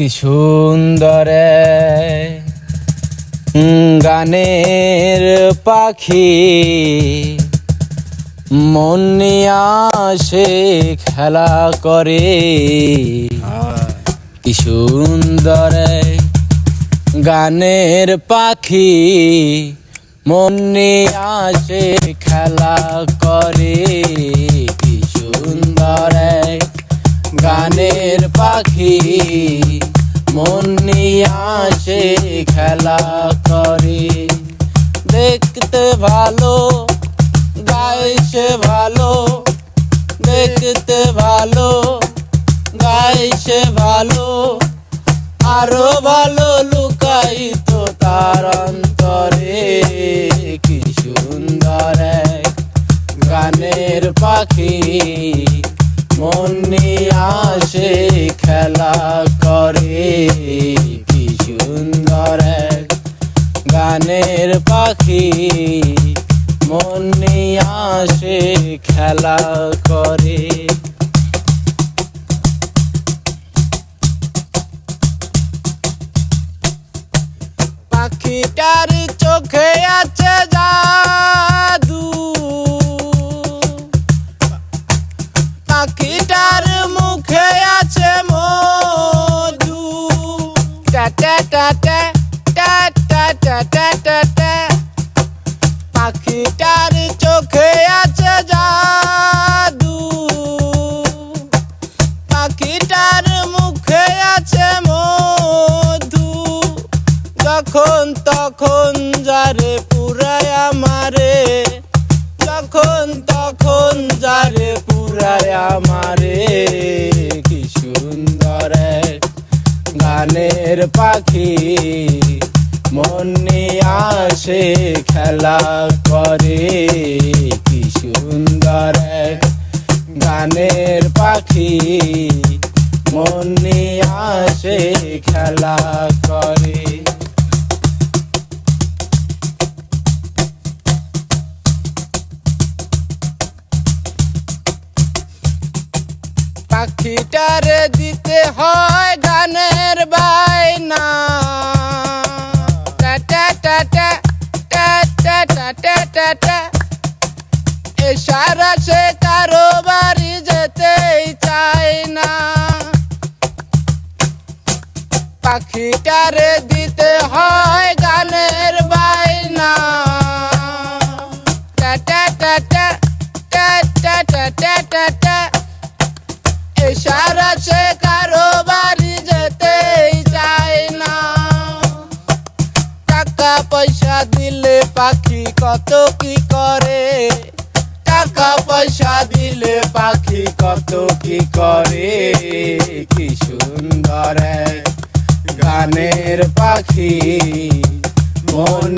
কি সুন্দর গানের পাখি মন নিয়ে আসে খেলা করে। কি সুন্দর গানের পাখি মন নিয়ে আসে খেলা করে। কি সুন্দর গানের পাখি মন নিয়ে আসে খেলা করে। দেখতে ভালো গাইছে ভালো। কি সুন্দর এক গানের পাখি মন নিয়ে আসে খেলা করে। টা টা টা টা টা টা টা টা টা টা। পাখিটার চোখে আছে জাদু। পাখিটার মুখে আছে মধু। যখন তখন যারে পুরায় আমারে। যখন তখন যারে পুরায় আমারে। গানের পাখি, মন আসে খেলা করে। কি সুন্দর এক গানের পাখি, মন আসে খেলা করে। পাখিটারে দিতে হয় গানের বাইনা টাটা টাটা টাটা টাটা এ সারা সে কারও বাড়ি যেতেই চায় না পাখিটারে দিতে হয় গানের বাইনা টাটা টাটা টাটা টাটা এ সারা সে দিলে পাখি কত কি করে? টাকা পয়সা দিলে পাখি কত কি করে? কি সুন্দর গানের পাখি। মন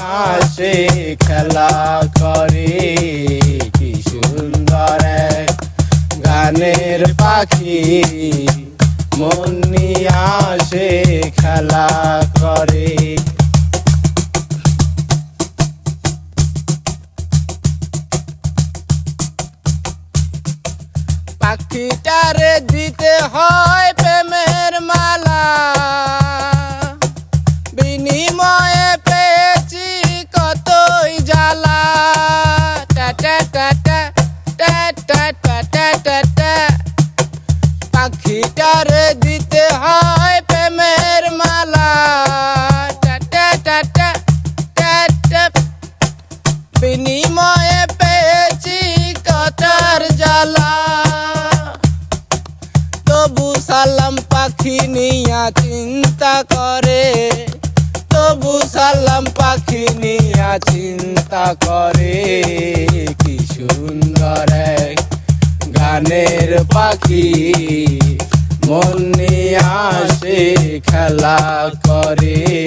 আসে খেলা করে। কি সুন্দর গানের পাখি। মন আসে খেলা করে। দিতে হয় প্রেমের মালা। বিনিময়ে পেয়েছি কতই জ্বালা। টা টা টা তবু সালাম পাখি নিয়া চিন্তা করে। তবু সালাম পাখি নিয়া চিন্তা করে। কি সুন্দর গানের পাখি। মন নিয়ে আসে খেলা করে।